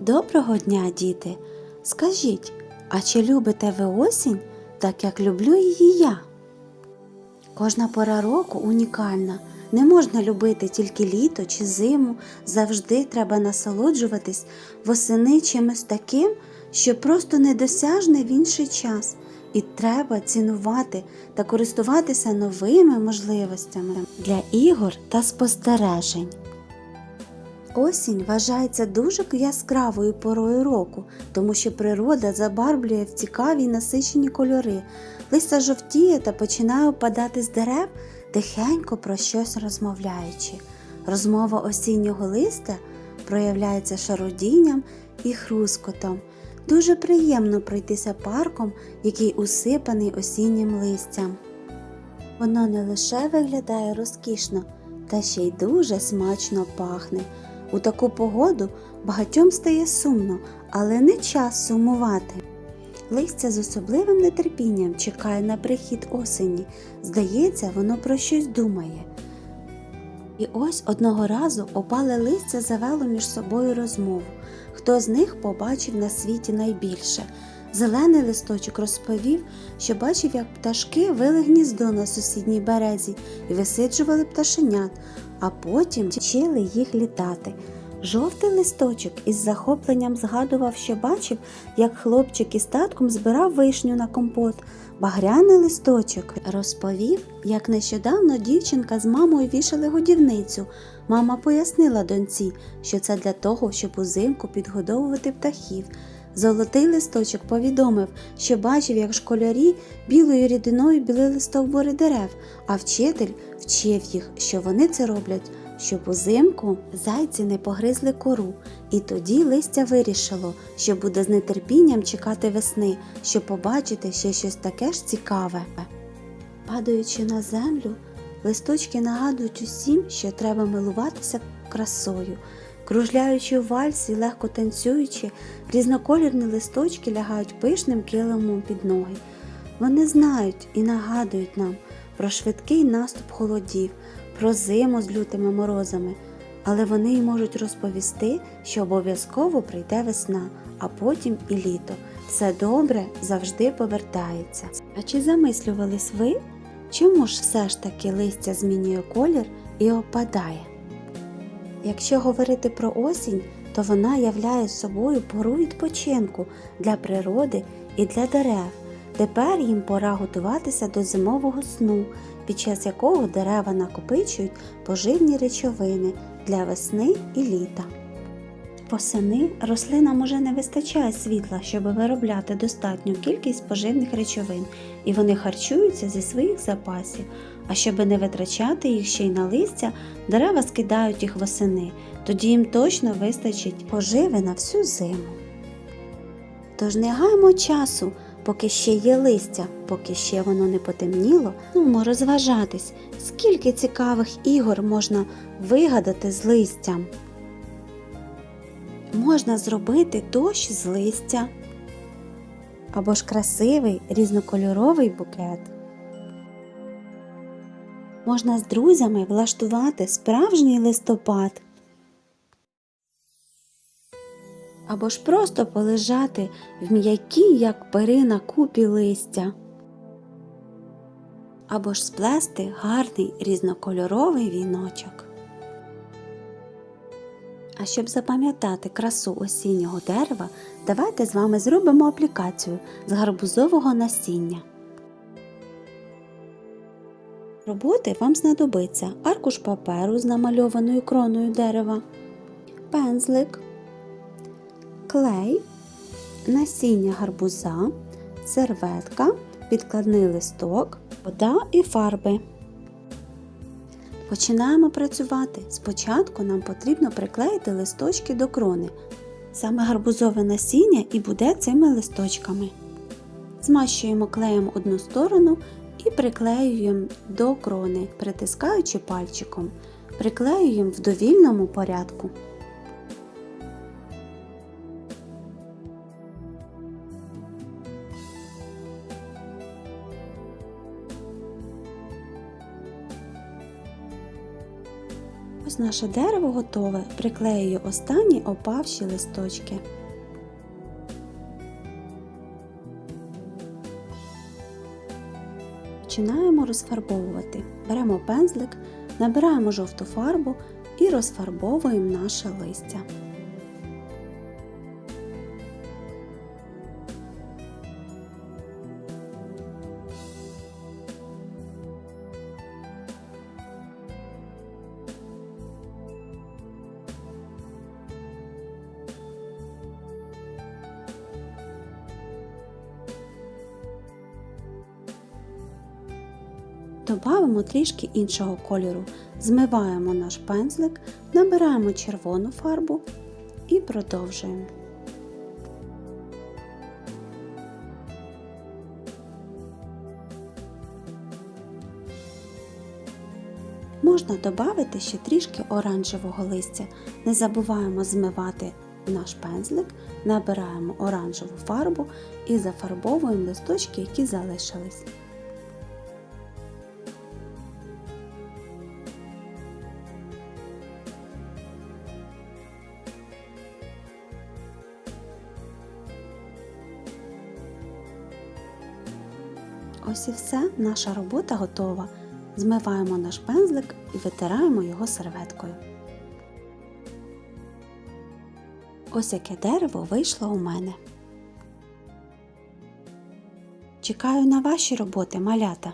Доброго дня, діти! Скажіть, а чи любите ви осінь, так як люблю її я? Кожна пора року унікальна. Не можна любити тільки літо чи зиму, завжди треба насолоджуватись восени чимось таким, що просто недосяжне в інший час, і треба цінувати та користуватися новими можливостями для ігор та спостережень. Осінь вважається дуже яскравою порою року, тому що природа забарвлює в цікаві й насичені кольори, листя жовтіє та починає опадати з дерев, тихенько про щось розмовляючи. Розмова осіннього листя проявляється шародінням і хрускотом. Дуже приємно пройтися парком, який усипаний осіннім листям. Воно не лише виглядає розкішно, та ще й дуже смачно пахне. У таку погоду багатьом стає сумно, але не час сумувати. Листя з особливим нетерпінням чекає на прихід осені. Здається, воно про щось думає. І ось одного разу опале листя завело між собою розмову. Хто з них побачив на світі найбільше? Зелений листочок розповів, що бачив, як пташки вили гніздо на сусідній березі і висиджували пташенят, а потім вчили їх літати. Жовтий листочок із захопленням згадував, що бачив, як хлопчик із татком збирав вишню на компот. Багряний листочок розповів, як нещодавно дівчинка з мамою вішали годівницю. Мама пояснила доньці, що це для того, щоб узимку підгодовувати птахів. Золотий листочок повідомив, що бачив, як школярі білою рідиною білили стовбури дерев, а вчитель вчив їх, що вони це роблять, щоб узимку зайці не погризли кору. І тоді листя вирішило, що буде з нетерпінням чекати весни, щоб побачити ще щось таке ж цікаве. Падаючи на землю, листочки нагадують усім, що треба милуватися красою. Кружляючи у вальсі, легко танцюючи, різнокольорні листочки лягають пишним килимом під ноги. Вони знають і нагадують нам про швидкий наступ холодів, про зиму з лютими морозами, але вони й можуть розповісти, що обов'язково прийде весна, а потім і літо. Все добре завжди повертається. А чи замислювались ви, чому ж все ж таки листя змінює колір і опадає? Якщо говорити про осінь, то вона являє собою пору відпочинку для природи і для дерев. Тепер їм пора готуватися до зимового сну, під час якого дерева накопичують поживні речовини для весни і літа. Восени рослинам уже не вистачає світла, щоб виробляти достатню кількість поживних речовин, і вони харчуються зі своїх запасів. А щоб не витрачати їх ще й на листя, дерева скидають їх восени, тоді їм точно вистачить поживи на всю зиму. Тож не гаймо часу, поки ще є листя, поки ще воно не потемніло, ну розважатись, скільки цікавих ігор можна вигадати з листям. Можна зробити дощ з листя або ж красивий різнокольоровий букет. Можна з друзями влаштувати справжній листопад. Або ж просто полежати в м'якій, як перина купі листя. Або ж сплести гарний різнокольоровий віночок. А щоб запам'ятати красу осіннього дерева, давайте з вами зробимо аплікацію з гарбузового насіння. Роботи вам знадобиться аркуш паперу з намальованою кроною дерева, пензлик, клей, насіння гарбуза, серветка, підкладний листок, вода і фарби. Починаємо працювати. Спочатку нам потрібно приклеїти листочки до крони. Саме гарбузове насіння і буде цими листочками. Змащуємо клеєм одну сторону і приклеюємо до крони, притискаючи пальчиком. Приклеюємо в довільному порядку. Ось наше дерево готове. Приклеюю останні опавші листочки. Починаємо розфарбовувати. Беремо пензлик, набираємо жовту фарбу і розфарбовуємо наше листя. Добавимо трішки іншого кольору, змиваємо наш пензлик, набираємо червону фарбу і продовжуємо. Можна додати ще трішки оранжевого листя. Не забуваємо змивати наш пензлик, набираємо оранжеву фарбу і зафарбовуємо листочки, які залишились. Ось і все, наша робота готова. Змиваємо наш пензлик і витираємо його серветкою. Ось яке дерево вийшло у мене. Чекаю на ваші роботи, малята.